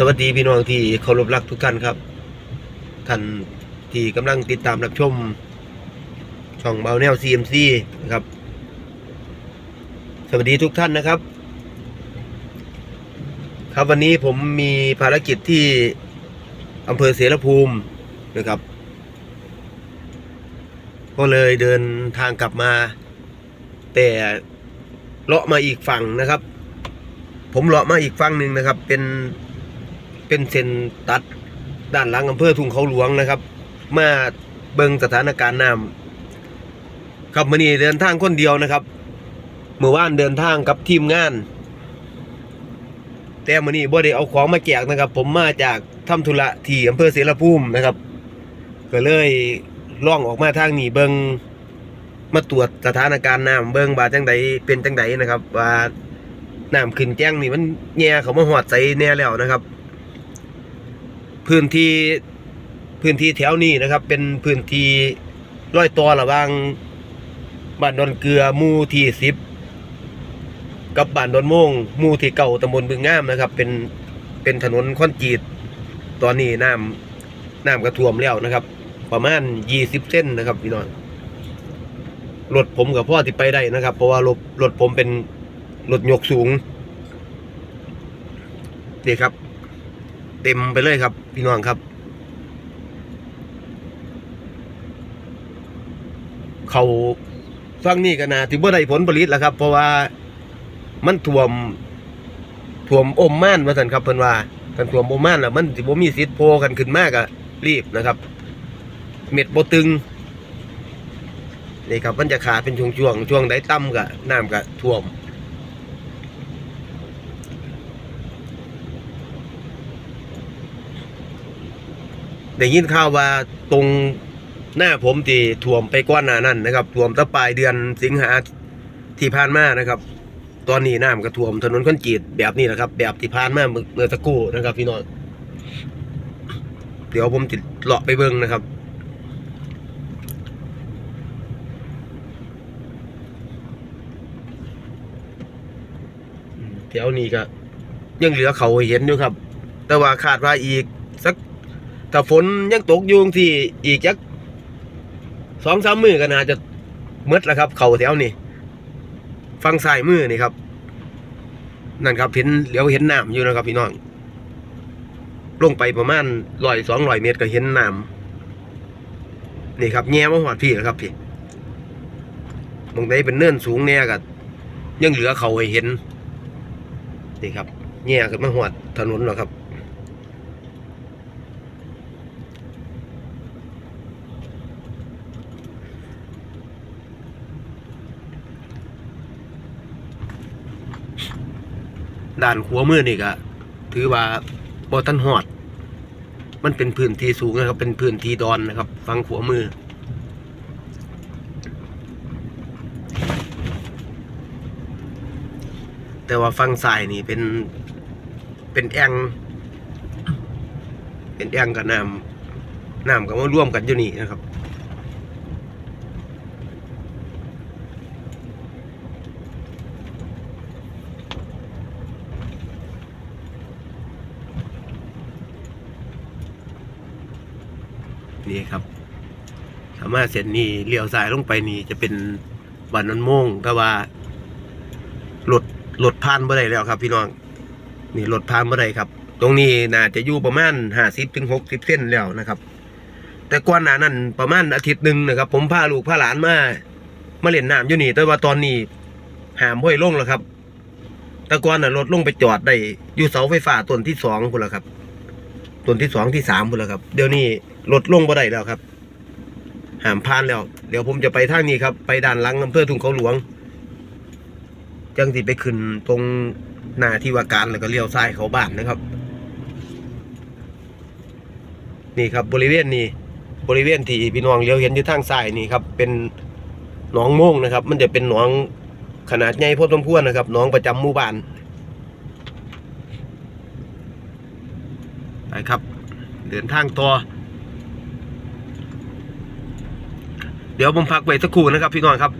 สวัสดีพี่น้องที่เคารพรักทุกท่านครับ ท่านที่กำลังติดตามรับชม ช่องเบาแนว CMC นะครับ สวัสดีทุกท่านนะครับ ครับวันนี้ผมมีภารกิจที่อำเภอเสรภูมินะครับ ก็เลยเดินทางกลับมา แต่เลาะมาอีกฝั่งนะครับ ผมเลาะมาอีกฝั่งหนึ่งนะครับ เป็น เป็นเส้นตัดด้านหลังอำเภอทุ่งเขาหลวงนะครับ มาเบิงสถานการณ์น้ำครับมื่อนี้เดินทางคนเดียวนะครับเมื่อวานเดินทางกับทีมงาน แต่มื่อนี้บ่ได้เอาของมาแจกนะครับ ผมมาจากทำธุระที่อำเภอเสรภูมินะครับ ก็เลยล่องออกมาทางนี้เบิงมาตรวจสถานการณ์น้ำเบิงบาจังใดเป็นจังใดนะครับว่าน้ำขึ้นแจ้งนี่มันแย่เขามาหอดใสแน่แล้วนะครับ พื้นที่พื้นที่แถวนี้นะครับ เป็นพื้นที่ร้อยต่อระหว่างบ้านดอนเกลือมู่ที่สิบกับบ้านดอนโมงมู่ที่เก่าตำบลบึงงามนะครับ เป็นเป็นถนนคอนกรีตตอนนี้น้ำน้ำก็ท่วมแล้วนะครับ ประมาณยี่สิบเส้นนะครับพี่น้องรถผมกับพ่อที่ไปได้นะครับ เพราะว่ารถรถผมเป็นรถยกสูงนี่ครับ เต็มไปเลยครับ พี่น้องครับ เขาฟังนี่ก็นาที่บ่ได้ผลผลิตแล้วครับ เพราะว่ามันท่วมท่วมอมม่านว่าสันครับเพิ่นว่ากันท่วมอมม่านแล้วมันสิบ่มีสิทธิ์โพกันขึ้นมากอะรีบนะครับ เม็ดบ่ตึงนี่ครับมันจะขาดเป็นช่วงๆช่วงใดต่ำก็น้ำก็ท่วม ได้ยินข่าวว่าตรงหน้าผมที่ท่วมไปก้อนหน้านั้นนะครับท่วมตั้งปลายเดือนสิงหาที่ผ่านมานะครับ ตอนนี้น้ำก็ท่วมถนนคอนกรีตแบบนี้แหละครับ แบบที่ผ่านมาเมื่อเมื่อสักครู่นะครับ พี่น้องเดี๋ยวผมติดเลาะไปเบิ้งนะครับแถวนี้ก็ยังเหลือเขาเห็นอยู่ครับ แต่ว่าคาดว่าอีก ถ้าฝนยังตกอยู่ที่อีกจักสองสามมือก็น่าจะมืดแล้วครับ เขาแถวนี้ฟังซ้ายมือนี่ครับ นั่นครับเห็นเหลียวเห็นน้ำอยู่นะครับ พี่น้องลงไปประมาณร้อยสองร้อยเมตรก็เห็นน้ำนี่ครับแง่มาหอดพี่นะครับพี่มองได้เป็นเนินสูงเนี่ยกับยังเหลือเขาให้เห็น นี่ครับแง่ขึ้นมาหอดถนนแล้วครับ ด้านขัวมือนี่ก็ถือว่าบอทันหอด มันเป็นพื้นที่สูงนะครับ เป็นพื้นที่ดอนนะครับ ฟังขัวมือ แต่ว่าฟังสายนี่เป็นเป็นแองเป็นแองกับน้ำน้ำกับมาร่วมกันอยู่นี่นะครับ นี่ครับสามารถเส้นนี้เลี้ยวซ้ายลงไปนี่จะเป็นบ้านนนโมงแต่ว่ารถรถผ่านบ่ได้แล้วครับ พี่น้องนี่รถผ่านบ่ได้ครับ ตรงนี้น่าจะอยู่ประมาณห้าสิบถึงหกสิบเส้นแล้วนะครับ แต่ก่อนหน้านั้นประมาณอาทิตย์หนึ่งนะครับ ผมพาลูกพาหลานมามาเล่นน้ำอยู่นี่ แต่ว่าตอนนี้หามห้วยลงแล้วครับแต่ก่อนน่ะรถลงไปจอดได้อยู่เสาไฟฟ้าต้นที่สองพุ่นละครับต้นที่สองที่สามพุ่นละครับ เดี๋ยวนี้ รถลงบ่ได้แล้วครับหามพานแล้ว เดี๋ยวผมจะไปทางนี้ครับ ไปด้านลังอำเภอทุ่งเขาหลวง จังสิไปขึ้นตรงหน้าที่ว่าการแล้วก็เลี้ยวซ้ายเขาบ้านนะครับ นี่ครับบริเวณนี้ บริเวณที่พี่น้องเลี้ยวเห็นอยู่ทางซ้ายนี่ครับ เป็นหนองโมงนะครับ มันจะเป็นหนองขนาดใหญ่พอสมควรนะครับหนองประจำหมู่บ้านไปครับ เดินทางต่อ เดี๋ยวผมพักไว้สักครู่นะครับพี่น้องครับ